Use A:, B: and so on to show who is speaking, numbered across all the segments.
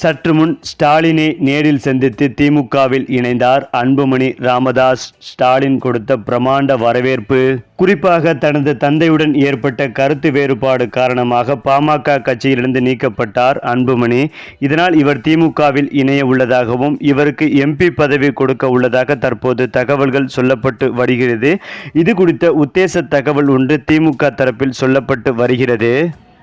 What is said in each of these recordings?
A: சற்று முன் ஸ்டாலினை நேரில் சந்தித்து திமுகவில் இணைந்தார் அன்புமணி ராமதாஸ். ஸ்டாலின் கொடுத்த பிரமாண்ட வரவேற்பு குறிப்பாக தனது தந்தையுடன் ஏற்பட்ட கருத்து வேறுபாடு காரணமாக பாமக கட்சியிலிருந்து நீக்கப்பட்டார் அன்புமணி. இதனால் இவர் திமுகவில் இணைய உள்ளதாகவும் இவருக்கு எம்பி பதவி கொடுக்க உள்ளதாக தற்போது தகவல்கள் சொல்லப்பட்டு வருகிறது. இது குறித்த உத்தேச தகவல் ஒன்று திமுக தரப்பில் சொல்லப்பட்டு வருகிறது.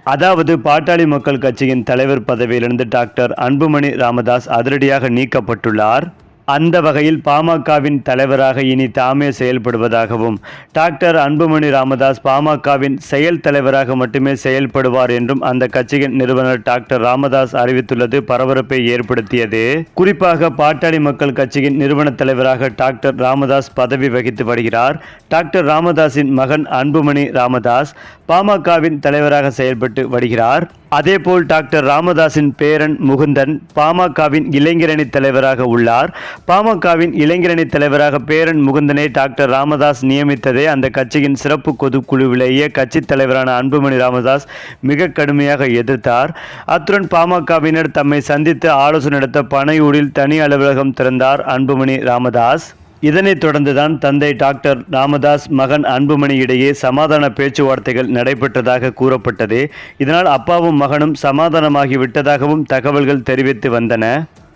A: அதாவது பாட்டாளி மக்கள் கட்சியின் தலைவர் பதவியிலிருந்து டாக்டர் அன்புமணி ராமதாஸ் அதிரடியாக நீக்கப்பட்டுள்ளார். அந்த வகையில் பாமகவின் தலைவராக இனி தாமே செயல்படுவதாகவும் டாக்டர் அன்புமணி ராமதாஸ் பாமகவின் செயல் தலைவராக மட்டுமே செயல்படுவார் என்றும் அந்த கட்சியின் நிறுவனர் டாக்டர் ராமதாஸ் அறிவித்துள்ளது. பரபரப்பை ஏற்படுத்தியது. குறிப்பாக பாட்டாளி மக்கள் கட்சியின் நிறுவன தலைவராக டாக்டர் ராமதாஸ் பதவி வகித்து வருகிறார். டாக்டர் ராமதாஸின் மகன் அன்புமணி ராமதாஸ் பாமகவின் தலைவராக செயல்பட்டு வருகிறார். அதேபோல் டாக்டர் ராமதாஸின் பேரன் முகுந்தன் பாமகவின் இளைஞரணி தலைவராக உள்ளார். பாமகவின் இளைஞரணி தலைவராக பேரன் முகுந்தனை டாக்டர் ராமதாஸ் நியமித்ததே அந்த கட்சியின் சிறப்பு பொதுக்குழுவிலேயே கட்சித் தலைவரான அன்புமணி ராமதாஸ் மிக கடுமையாக எதிர்த்தார். அத்துடன் பாமகவினர் தம்மை சந்தித்து ஆலோசனை நடத்த பனையூரில் தனி அலுவலகம் திறந்தார் அன்புமணி ராமதாஸ். இதனைத் தொடர்ந்துதான் தந்தை டாக்டர் ராமதாஸ் மகன் அன்புமணி இடையே சமாதான பேச்சுவார்த்தைகள் நடைபெற்றதாக கூறப்பட்டது. இதனால் அப்பாவும் மகனும் சமாதானமாகி விட்டதாகவும் தகவல்கள் தெரிவித்து வந்தன.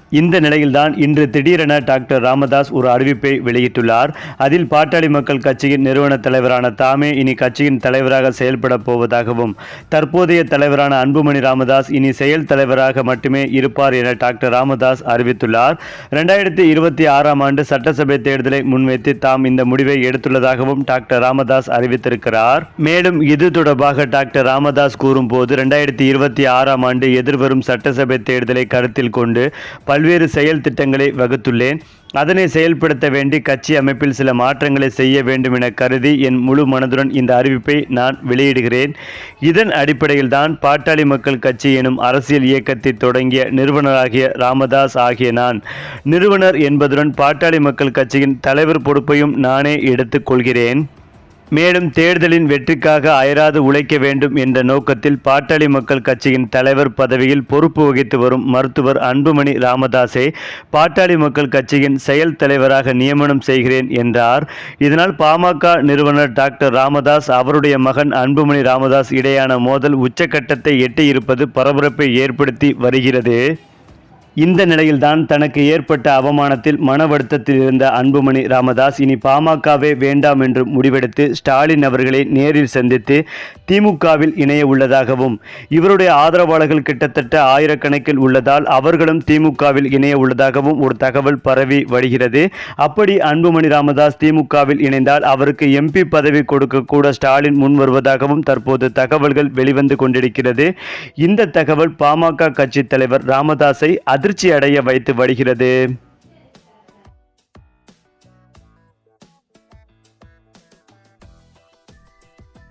A: இந்த நிலையில்தான் இன்று திடீரென டாக்டர் ராமதாஸ் ஒரு அறிவிப்பை வெளியிட்டுள்ளார். அதில் பாட்டாளி மக்கள் கட்சியின் நிறுவன தலைவரான தாமே இனி கட்சியின் தலைவராக செயல்படப் போவதாகவும் தற்போதைய தலைவரான அன்புமணி ராமதாஸ் இனி செயல் தலைவராக மட்டுமே இருப்பார் என டாக்டர் ராமதாஸ் அறிவித்துள்ளார். ரெண்டாயிரத்தி இருபத்தி ஆறாம் ஆண்டு சட்டசபை தேர்தலை முன்வைத்து தாம் இந்த முடிவை எடுத்துள்ளதாகவும் டாக்டர் ராமதாஸ் அறிவித்திருக்கிறார். மேலும் இது தொடர்பாக டாக்டர் ராமதாஸ் கூறும்போது ரெண்டாயிரத்தி இருபத்தி ஆறாம் ஆண்டு எதிர்வரும் சட்டசபை தேர்தலை கருத்தில் கொண்டு பல்வேறு செயல் திட்டங்களை வகுத்துள்ளேன். அதனை செயல்படுத்த வேண்டி கட்சி அமைப்பில் சில மாற்றங்களை செய்ய வேண்டும் என கருதி என் முழு மனதுடன் இந்த அறிவிப்பை நான் வெளியிடுகிறேன். இதன் அடிப்படையில் தான் பாட்டாளி மக்கள் கட்சி எனும் அரசியல் இயக்கத்தை தொடங்கிய நிறுவனராகிய ராமதாஸ் ஆகிய நான். நிறுவனர் என்பதுடன் பாட்டாளி மக்கள் கட்சியின் தலைவர் பொறுப்பையும் நானே எடுத்துக் கொள்கிறேன். மேலும் தேர்தலின் வெற்றிக்காக அயராது உழைக்க வேண்டும் என்ற நோக்கத்தில் பாட்டாளி மக்கள் கட்சியின் தலைவர் பதவியில் பொறுப்பு வகித்து வரும் மருத்துவர் அன்புமணி ராமதாஸை பாட்டாளி மக்கள் கட்சியின் செயல் தலைவராக நியமனம் செய்கிறேன் என்றார். இதனால் பாமக நிறுவனர் டாக்டர் ராமதாஸ் அவருடைய மகன் அன்புமணி ராமதாஸ் இடையான மோதல் உச்சக்கட்டத்தை எட்டியிருப்பது பரபரப்பை ஏற்படுத்தி வருகிறது. இந்த நிலையில்தான் தனக்கு ஏற்பட்ட அவமானத்தில் மன வருத்தத்தில் இருந்த அன்புமணி ராமதாஸ் இனி பாமகவே வேண்டாம் என்று முடிவெடுத்து ஸ்டாலின் அவர்களை நேரில் சந்தித்து திமுகவில் இணைய உள்ளதாகவும் இவருடைய ஆதரவாளர்கள் கிட்டத்தட்ட ஆயிரக்கணக்கில் உள்ளதால் அவர்களும் திமுகவில் இணைய உள்ளதாகவும் ஒரு தகவல் பரவி வருகிறது. அப்படி அன்புமணி ராமதாஸ் திமுகவில் இணைந்தால் அவருக்கு எம்பி பதவி கொடுக்க கூட ஸ்டாலின் முன் வருவதாகவும் தற்போது தகவல்கள் வெளிவந்து கொண்டிருக்கிறது. இந்த தகவல் பாமக கட்சி தலைவர் ராமதாஸை அதிர்ச்சி அடைய வைத்து வருகிறது.